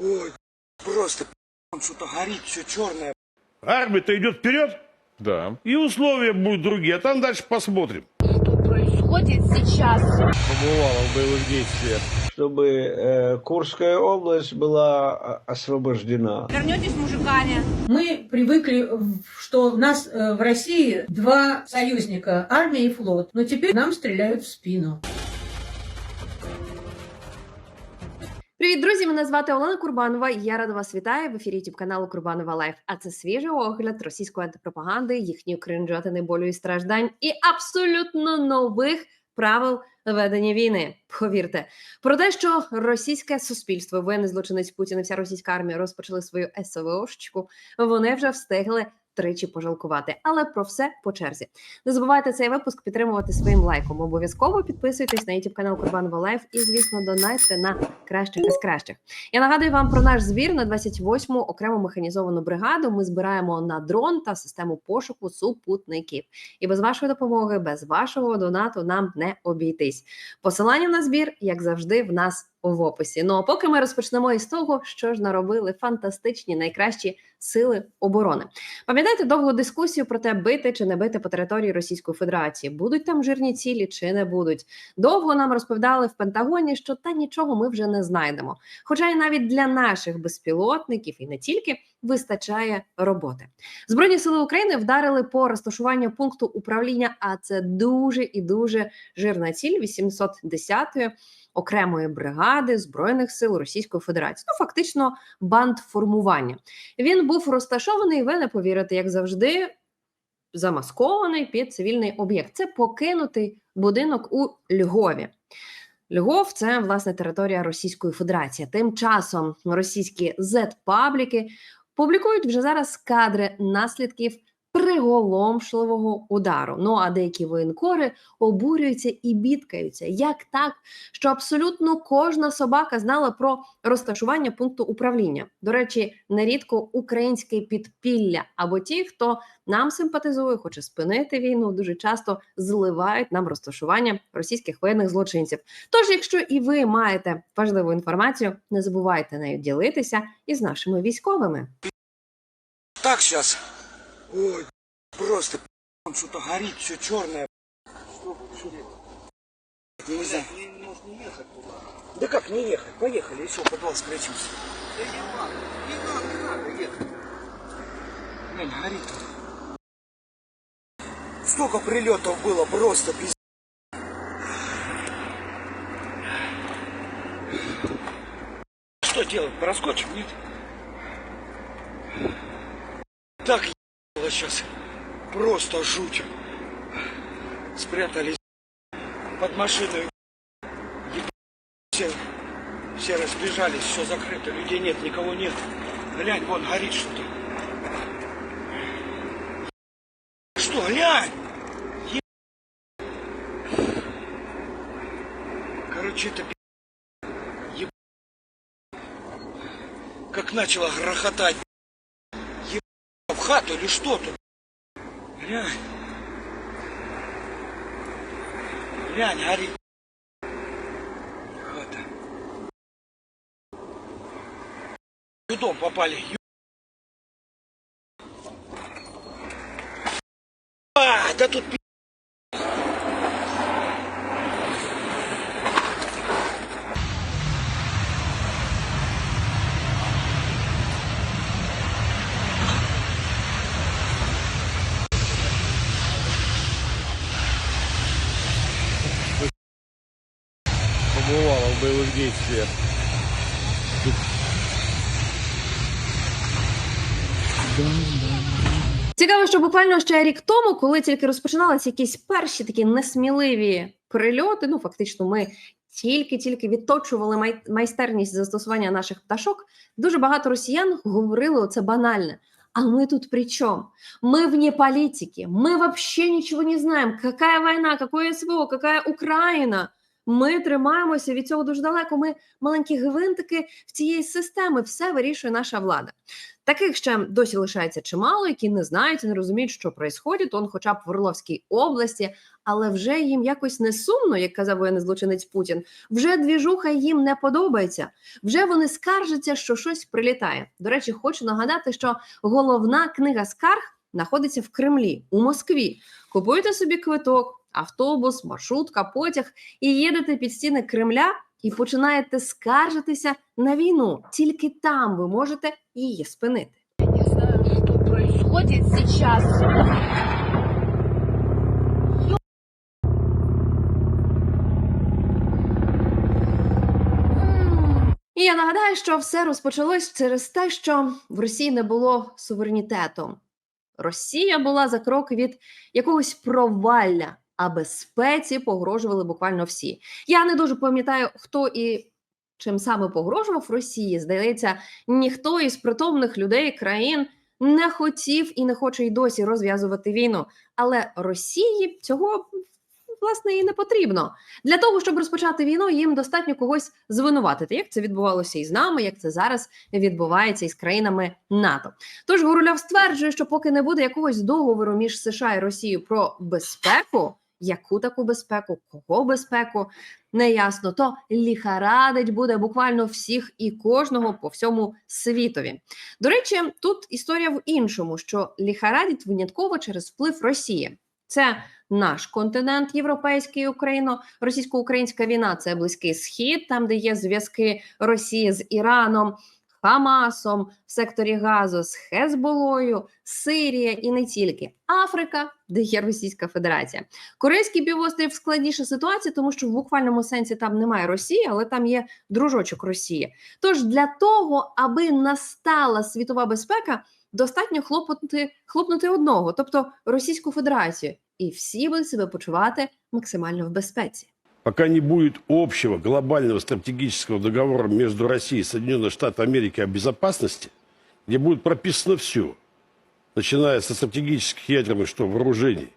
Ой, просто что-то горит, все черное. Армия-то идет вперед, Да. и условия будут другие, а там дальше посмотрим. что происходит сейчас. Побывала в боевых действиях. чтобы э, Курская область была а, освобождена. Вернетесь мужиками. Мы привыкли, что у нас э, в России два союзника, армия и флот. Но теперь нам стреляют в спину. Привіт, друзі! Мене звати Олена Курбанова. Я рада вас вітаю в ефірі youtube каналу Курбанова Лайф. А це свіжий огляд російської антипропаганди, їхньої кринжатини болю і страждань і абсолютно нових правил ведення війни. Повірте, про те, що російське суспільство, воєнний злочинець Путін і вся російська армія розпочали свою СВОшечку, вони вже встигли. Тричі пожалкувати, але про все по черзі. Не забувайте цей випуск підтримувати своїм лайком. Обов'язково підписуйтесь на youtube канал Курбанова Лайф і, звісно, донайте на кращих із кращих. Я нагадую вам про наш збір на 28-му окрему механізовану бригаду. Ми збираємо на дрон та систему пошуку супутників. І без вашої допомоги, без вашого донату нам не обійтись. Посилання на збір, як завжди, в нас в описі. Ну а поки ми розпочнемо із того, що ж наробили фантастичні найкращі сили оборони. Пам'ятаєте довгу дискусію про те, бити чи не бити по території Російської Федерації? Будуть там жирні цілі чи не будуть? Довго нам розповідали в Пентагоні, що та нічого ми вже не знайдемо. Хоча і навіть для наших безпілотників і не тільки вистачає роботи. Збройні сили України вдарили по розташуванню пункту управління. А це дуже і дуже жирна ціль 810-ї окремої бригади збройних сил Російської Федерації. Ну фактично бандформування. Він був розташований. Ви не повірите, як завжди. Замаскований під цивільний об'єкт. Це покинутий будинок у Львові. Львов це власне територія Російської Федерації. Тим часом російські Z-пабліки публікують вже зараз кадри наслідків приголомшливого удару. Ну а деякі воєнкори обурюються і бідкаються. Як так, що абсолютно кожна собака знала про розташування пункту управління? До речі, нерідко українське підпілля або ті, хто нам симпатизує, хоче спинити війну, дуже часто зливають нам розташування російських воєнних злочинців. Тож, якщо і ви маєте важливу інформацію, не забувайте нею ділитися із нашими військовими. Так сейчас. Ой, просто там что-то горит, все черное. Нельзя. Да как не ехать? Поехали, еще подвал скрочился. Да не надо, не надо, не надо ехать. Глянь, горит тут. Столько прилетов было, просто пиздец. Что делать? Проскочим, нет? Так ебало сейчас. Просто жуть. Спрятались под машиной. Все, все разбежались, все закрыто, людей нет, никого нет. Глянь, вон горит что-то. Что, глянь! Е- Короче, это. Еб- Как начало грохотать. Еб- В хату или что тут? Глянь. Глянь, горит. Хата. В дом попали. А, да тут в боевых действиях. Цікаво, що буквально ще рік тому, коли тільки розпочиналися якісь перші такі несміливі прильоти, ну фактично, ми тільки-тільки відточували май- майстерність застосування наших пташок. Дуже багато росіян говорили оце банальне. А мы тут при чем? Мы вне политики, мы вообще ничего не знаем. Какая война, какое СВО, какая Украина? Ми тримаємося від цього дуже далеко. Ми маленькі гвинтики в цієї системи. Все вирішує наша влада. Таких ще досі лишається чимало, які не знають не розуміють, що відбувається, он хоча б в Орловській області, але вже їм якось не сумно, як казав воєнний злочинець Путін. Вже двіжуха їм не подобається. Вже вони скаржаться, що щось прилітає. До речі, хочу нагадати, що головна книга скарг знаходиться в Кремлі у Москві. Купуєте собі квиток, автобус, маршрутка, потяг і їдете під стіни Кремля. І починаєте скаржитися на війну. Тільки там ви можете її спинити. Не знаю, что происходит сейчас. І я нагадаю, що все розпочалось через те, що в Росії не було суверенітету. Росія була за крок від якогось провалля, а безпеці погрожували буквально всі. Я не дуже пам'ятаю, хто і чим саме погрожував Росії. Здається, ніхто із притомних людей країн не хотів і не хоче й досі розв'язувати війну. Але Росії цього власне і не потрібно. Для того, щоб розпочати війну, їм достатньо когось звинуватити, як це відбувалося і з нами, як це зараз відбувається із країнами НАТО. Тож Гуруляв стверджує, що поки не буде якогось договору між США і Росією про безпеку, яку таку безпеку, кого безпеку, неясно, то ліхарадить буде буквально всіх і кожного по всьому світові. До речі, тут історія в іншому, що ліхарадить винятково через вплив Росії. Це наш континент, європейський, Україно, російсько-українська війна це близький схід, там де є зв'язки Росії з Іраном, Хамасом в секторі Газу, з Хезболою, Сирія і не тільки Африка, де є Російська Федерація. Корейський півострів складніша ситуація, тому що в буквальному сенсі там немає Росії, але там є дружочок Росії. Тож для того, аби настала світова безпека, достатньо хлопнути, хлопнути одного, тобто Російську Федерацію, і всі будуть себе почувати максимально в безпеці. Пока не будет общего глобального стратегического договора между Россией и Соединенными Штатами Америки о безопасности, где будет прописано все, начиная со стратегических ядерных что, вооружений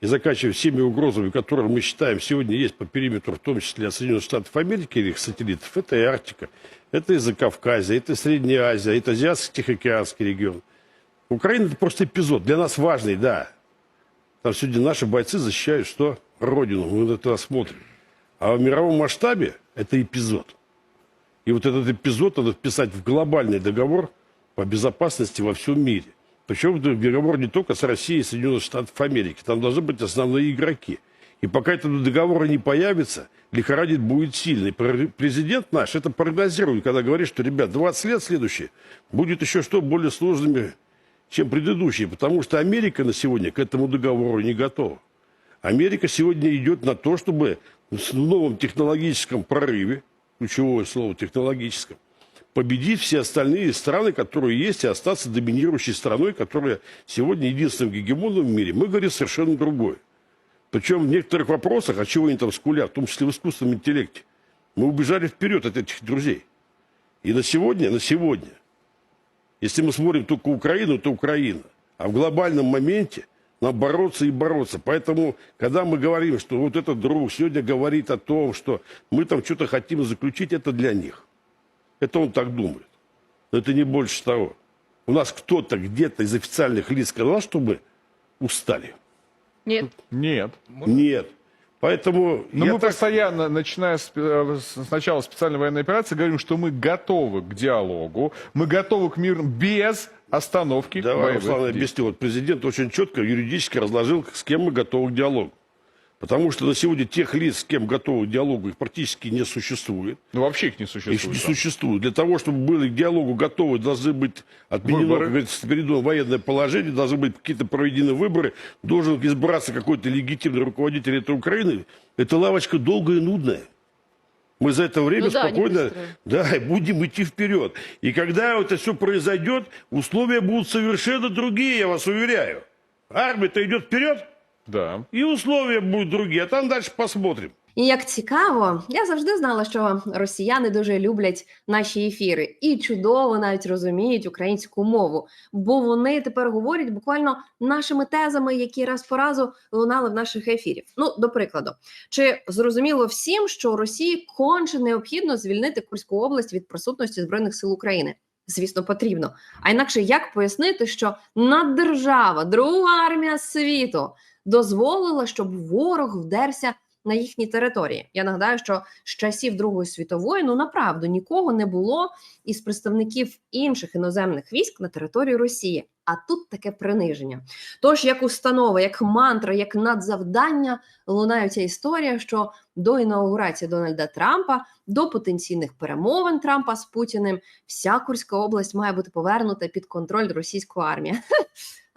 и заканчивая всеми угрозами, которые мы считаем сегодня есть по периметру, в том числе от Соединенных Штатов Америки или их сателлитов, это и Арктика, это и Закавказье, это Средняя Азия, это Азиатско-Тихоокеанский регион. Украина это просто эпизод, для нас важный, да. Там сегодня наши бойцы защищают что? Родину, мы на это смотрим. А в мировом масштабе это эпизод. И вот этот эпизод надо вписать в глобальный договор по безопасности во всем мире. Причем договор не только с Россией и Соединенных Штатов Америки. Там должны быть основные игроки. И пока этого договора не появится, лихорадит будет сильный. Пр- Президент наш это прогнозирует, когда говорит, что, ребят, 20 лет следующие будет еще что более сложными, чем предыдущие. Потому что Америка на сегодня к этому договору не готова. Америка сегодня идет на то, чтобы в новом технологическом прорыве, ключевое слово технологическом, победить все остальные страны, которые есть, и остаться доминирующей страной, которая сегодня единственным гегемоном в мире. Мы говорим совершенно другое. Причем в некоторых вопросах, а чего они там скулят, в том числе в искусственном интеллекте, мы убежали вперед от этих друзей. И на сегодня, на сегодня, если мы смотрим только Украину, то Украина. А в глобальном моменте нам бороться и бороться. Поэтому, когда мы говорим, что вот этот друг сегодня говорит о том, что мы там что-то хотим заключить, это для них. Это он так думает. Но это не больше того. У нас кто-то где-то из официальных лиц сказал, что мы устали. Нет. Нет. Нет. Поэтому Но мы так- постоянно, начиная с, э, с начала специальной военной операции, говорим, что мы готовы к диалогу, мы готовы к миру без остановки Давай, Руслан, я объясню. Вот президент очень четко юридически разложил, с кем мы готовы к диалогу. Потому что на сегодня тех лиц, с кем готовы к диалогу, их практически не существует. Ну, вообще их не Их существует. не там. существует. Для того, чтобы было к диалогу готовы, должны быть отменено, передано военное положение, должны быть какие-то проведены выборы, должен избраться какой-то легитимный руководитель этой Украины. Это лавочка долгая и нудная. Мы за это время Ну да, не спокойно быстрая. да, и будем идти вперед. И когда это все произойдет, условия будут совершенно другие, я вас уверяю. Армия-то идет вперед, Да. и условия будут другие, а там дальше посмотрим. І як цікаво, я завжди знала, що росіяни дуже люблять наші ефіри і чудово навіть розуміють українську мову, бо вони тепер говорять буквально нашими тезами, які раз по разу лунали в наших ефірів. Ну, до прикладу, чи зрозуміло всім, що Росії конче необхідно звільнити Курську область від присутності збройних сил України? Звісно, потрібно. А інакше як пояснити, що наддержава, друга армія світу дозволила, щоб ворог вдерся на їхні території? Я нагадаю, що з часів Другої світової ну направду нікого не було із представників інших іноземних військ на території Росії. А тут таке приниження. Тож, як установа, як мантра, як надзавдання лунає ця історія, що до інаугурації Дональда Трампа, до потенційних перемовин Трампа з Путіним, вся Курська область має бути повернута під контроль російської армії.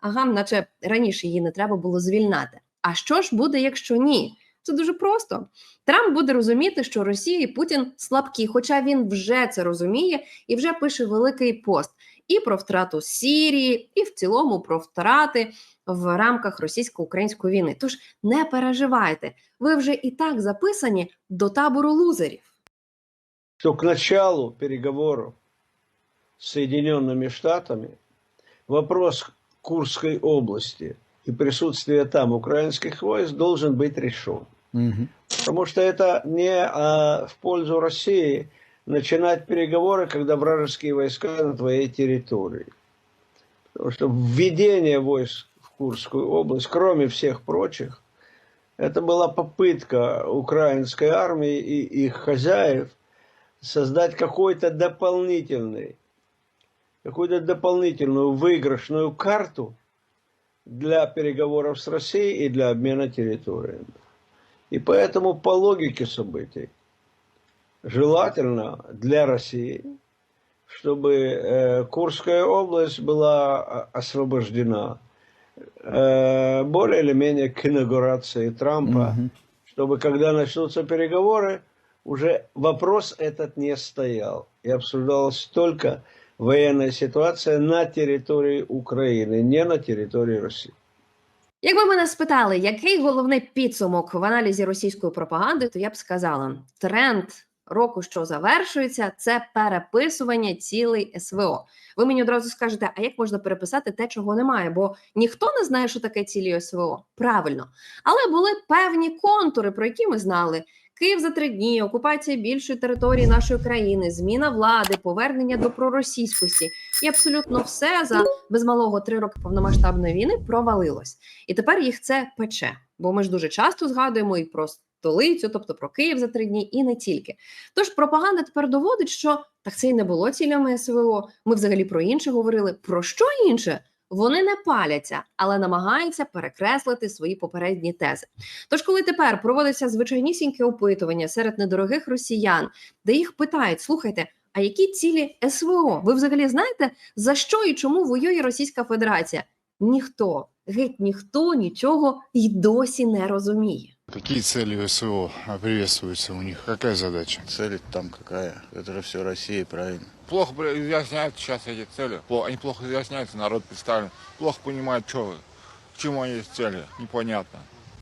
Ага, наче раніше її не треба було звільнати. А що ж буде, якщо ні? Це дуже просто. Трамп буде розуміти, що Росія і Путін слабкі, хоча він вже це розуміє і вже пише великий пост і про втрату Сірії, і в цілому про втрати в рамках російсько-української війни. Тож не переживайте, ви вже і так записані до табору лузерів. Что к началу переговоров с Соединенными Штатами вопрос Курской области и присутствия там украинских войск должен быть решен. Потому что это не а, в пользу России начинать переговоры, когда вражеские войска на твоей территории. Потому что введение войск в Курскую область, кроме всех прочих, это была попытка украинской армии и их хозяев создать какой-то дополнительный, какую-то дополнительную выигрышную карту для переговоров с Россией и для обмена территориями. И поэтому по логике событий желательно для России, чтобы э, Курская область была а, освобождена э, более или менее к инаугурации Трампа, чтобы когда начнутся переговоры, уже вопрос этот не стоял. И обсуждалась только военная ситуация на территории Украины, не на территории России. Якби мене спитали, який головний підсумок в аналізі російської пропаганди, то я б сказала: тренд року, що завершується, це переписування цілей СВО. Ви мені одразу скажете, а як можна переписати те, чого немає? Бо ніхто не знає, що таке цілі СВО. Правильно, але були певні контури, про які ми знали. Київ за три дні, окупація більшої території нашої країни, зміна влади, повернення до проросійськості і абсолютно все за без малого три роки повномасштабної війни провалилось. І тепер їх це пече. Бо ми ж дуже часто згадуємо і про столицю, тобто про Київ за три дні, і не тільки. Тож пропаганда тепер доводить, що так це і не було цілями СВО. Ми взагалі про інше говорили. Про що інше? Вони не паляться, але намагаються перекреслити свої попередні тези. Тож, коли тепер проводиться звичайнісіньке опитування серед недорогих росіян, де їх питають: слухайте, а які цілі СВО? Ви взагалі знаєте, за що і чому воює Російська Федерація? Ніхто, геть ніхто нічого й досі не розуміє. Какие цели СВО приветствуются у них? Какая задача? Цель там какая? Это же все Россия, правильно? Плохо изъясняют сейчас эти цели. Плохо, они плохо изъясняются, народ представлен. Плохо понимает, что, к чему они цели. Непонятно.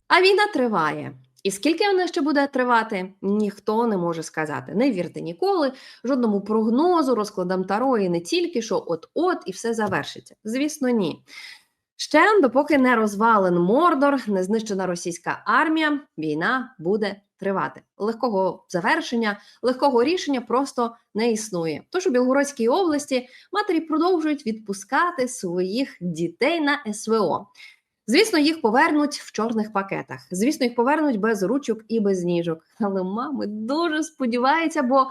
А війна триває. І скільки вона ще буде тривати, ніхто не може сказати. Не вірте ніколи, жодному прогнозу, розкладам Таро і не тільки що от-от і все завершиться. Звісно, ні. Ще допоки не розвален Мордор, не знищена російська армія, війна буде тривати. Легкого завершення, легкого рішення просто не існує. Тож у Білгородській області матері продовжують відпускати своїх дітей на СВО. Звісно, їх повернуть в чорних пакетах. Звісно, їх повернуть без ручок і без ніжок. Але мами дуже сподіваються, бо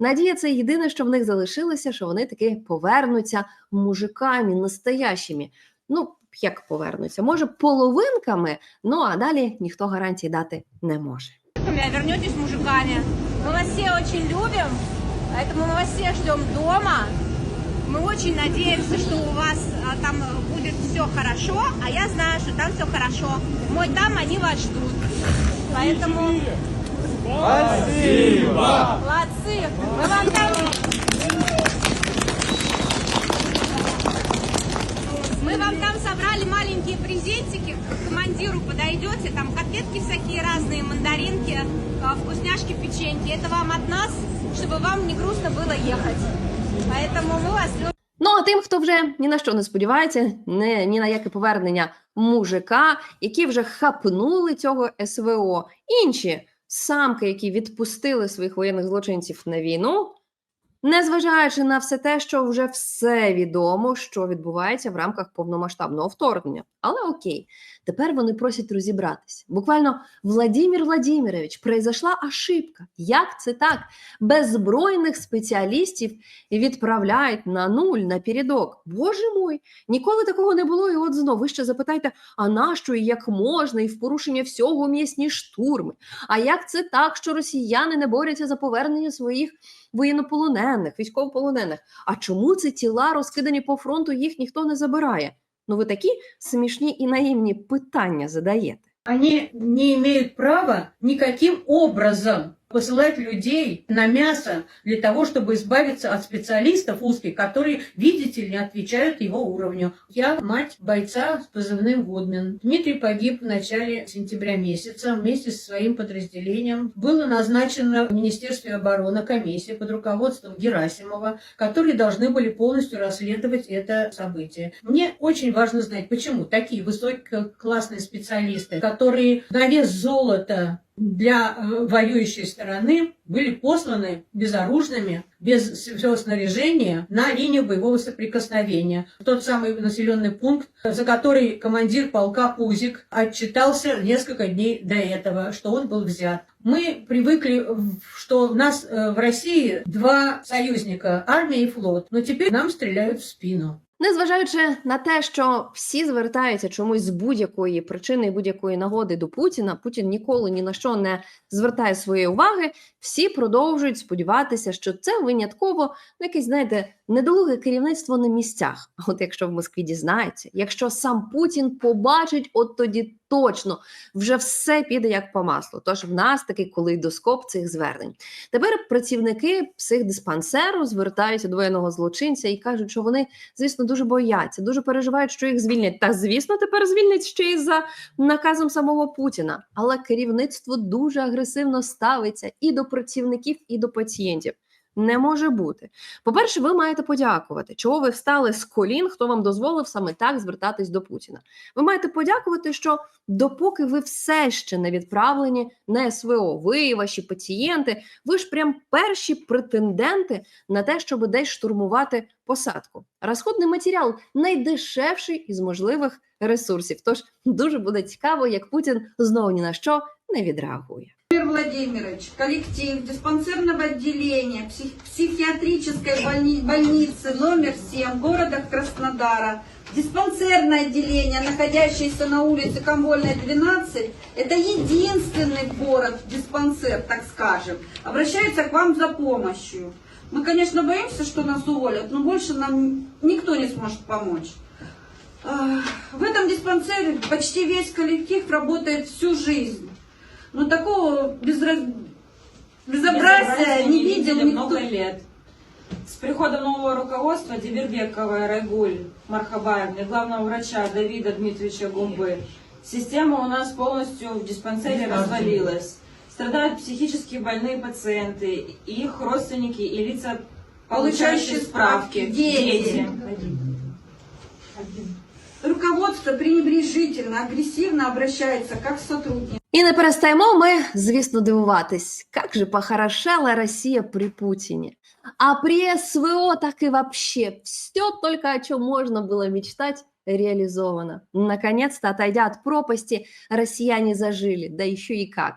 надія це єдине, що в них залишилося, що вони таки повернуться мужиками настоящими. Ну, як повернуться? Може, половинками, ну а далі ніхто гарантій дати не може. вернетесь мужиками. Мы вас все очень любим, поэтому мы вас всех ждем дома. Мы очень надеемся, что у вас а, там будет все хорошо, а я знаю, что там все хорошо. Мой там, они вас ждут. Поэтому... Спасибо! Молодцы! Мы вам там... Мы вам там собрали маленькие презентики к командиру. квартиру подойдете, там котлетки всякие разные, мандаринки, а, вкусняшки, печеньки. Это вам от нас, чтобы вам не грустно было ехать. Поэтому мы вас любим. Ну а тим, хто вже ні на що не сподівається, не, ні на яке повернення мужика, які вже хапнули цього СВО, інші самки, які відпустили своїх воєнних злочинців на війну, незважаючи на все те, що вже все відомо, що відбувається в рамках повномасштабного вторгнення. Але окей, тепер вони просять розібратися. Буквально Владимир Владимирович, произошла ошибка. Як це так? Беззбройних спеціалістів відправляють на нуль на передок. Боже мой, ніколи такого не було. І от знову ви ще запитайте, а нащо і як можна, і в порушення всього м'ясні штурми? А як це так, що росіяни не борються за повернення своїх воєннополонених, військовополонених? А чому ці тіла розкидані по фронту, їх ніхто не забирає? Ну ви такі смішні і наївні питання задаєте. Они не имеют права никаким образом посылать людей на мясо для того, чтобы избавиться от специалистов узких, которые, видите ли, не отвечают его уровню. Я мать бойца с позывным Гудмин. Дмитрий погиб в начале сентября месяца вместе со своим подразделением. Было назначено в Министерстве обороны комиссия под руководством Герасимова, которые должны были полностью расследовать это событие. Мне очень важно знать, почему такие высококлассные специалисты, которые на вес золота для э, воюющей стороны были посланы безоружными, без всего снаряжения на линию боевого соприкосновения. Тот самый населенный пункт, за который командир полка Пузик отчитался несколько дней до этого, что он был взят. Мы привыкли, что у нас э, в России два союзника, армия и флот, но теперь нам стреляют в спину. Незважаючи на те, що всі звертаються чомусь з будь-якої причини будь-якої нагоди до Путіна, Путін ніколи ні на що не звертає своєї уваги. Всі продовжують сподіватися, що це винятково ну, якесь, знаєте, недолуге керівництво на місцях. От якщо в Москві дізнається, якщо сам Путін побачить, от тоді точно вже все піде як по маслу. Тож в нас такий колейдоскоп цих звернень. Тепер працівники психдиспансеру звертаються до воєнного злочинця і кажуть, що вони звісно, дуже бояться, дуже переживають, що їх звільнять. Та звісно, тепер звільнять ще й за наказом самого Путіна. Але керівництво дуже агресивно ставиться і до працівників, і до пацієнтів. Не може бути. По-перше, ви маєте подякувати, чого ви встали з колін, хто вам дозволив саме так звертатись до Путіна. Ви маєте подякувати, що допоки ви все ще не відправлені на СВО, ви ваші пацієнти, ви ж прям перші претенденти на те, щоб десь штурмувати посадку. Розходний матеріал найдешевший із можливих ресурсів. Тож дуже буде цікаво, як Путін знову ні на що не відреагує. Владимир Владимирович, коллектив диспансерного отделения псих- психиатрической больни- больницы номер 7 города Краснодара, диспансерное отделение, находящееся на улице Комвольная, 12, это единственный город диспансер, так скажем, обращается к вам за помощью. Мы, конечно, боимся, что нас уволят, но больше нам никто не сможет помочь. А, В этом диспансере почти весь коллектив работает всю жизнь. Но такого безра- безобразия не видел никто. много лет. С приходом нового руководства Дивербекова Райгуль Мархабаевны, главного врача Давида Дмитриевича Гумбы, система у нас полностью в диспансере развалилась. Страдают психически больные пациенты, их родственники и лица, получающие справки. Дети. Руководство пренебрежительно, агрессивно обращается как к сотруднику. І не перестаємо ми, звісно, дивуватись, як же похорошела Росія при Путіні. А при СВО так и вообще все только о чем можно было мечтать реализовано. Наконец-то, отойдя от пропасти, россияне зажили, да еще и как.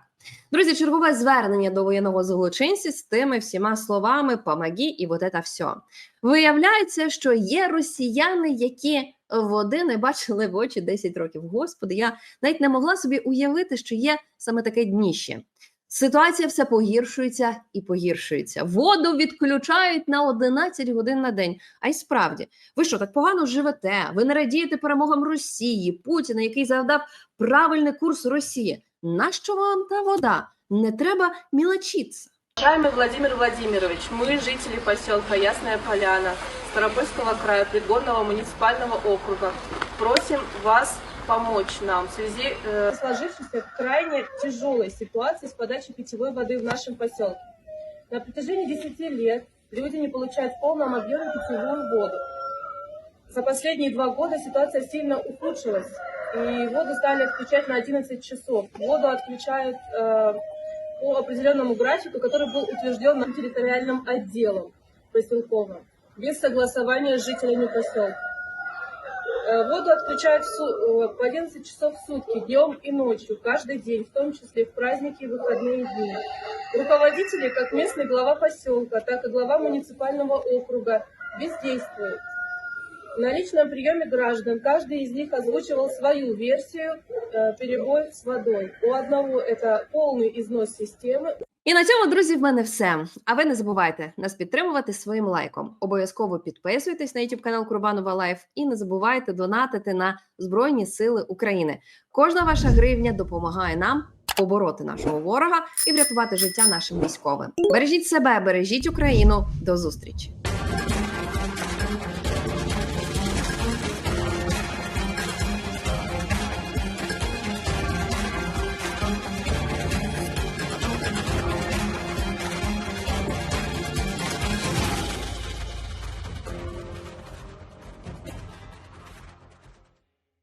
Друзі, чергове звернення до воєнного злочинця з тими всіма словами «помоги» і вот это все. Виявляється, що є росіяни, які води не бачили в очі 10 років. Господи, я навіть не могла собі уявити, що є саме таке дніще. Ситуація все погіршується і погіршується. Воду відключають на 11 годин на день. А й справді, ви що так погано живете? Ви не радієте перемогам Росії, Путіна, який завдав правильний курс Росії. Нащо вам та вода? Не треба мілочитися. Уважаемый Владимир Владимирович, мы жители поселка Ясная Поляна Старопольского края Предгорного муниципального округа. Просим вас помочь нам в связи э, сложившейся крайне тяжелой ситуацией с подачей питьевой воды в нашем поселке. На протяжении 10 лет люди не получают в полном объеме питьевую воду. За последние два года ситуация сильно ухудшилась, и воду стали отключать на 11 часов. Воду отключают э, по определенному графику, который был утвержден территориальным отделом поселковым, без согласования с жителями поселка. Э, Воду отключают по 11 часов в сутки, днем и ночью, каждый день, в том числе в праздники и выходные дни. Руководители, как местный глава поселка, так и глава муниципального округа, бездействуют. На личном приеме граждан каждый из них озвучивал свою версию э, перебоев с водой. У одного это полный износ системы, І на цьому, друзі, в мене все. А ви не забувайте нас підтримувати своїм лайком. Обов'язково підписуйтесь на YouTube канал Курбанова Лайф і не забувайте донатити на Збройні Сили України. Кожна ваша гривня допомагає нам побороти нашого ворога і врятувати життя нашим військовим. Бережіть себе, бережіть Україну. До зустрічі!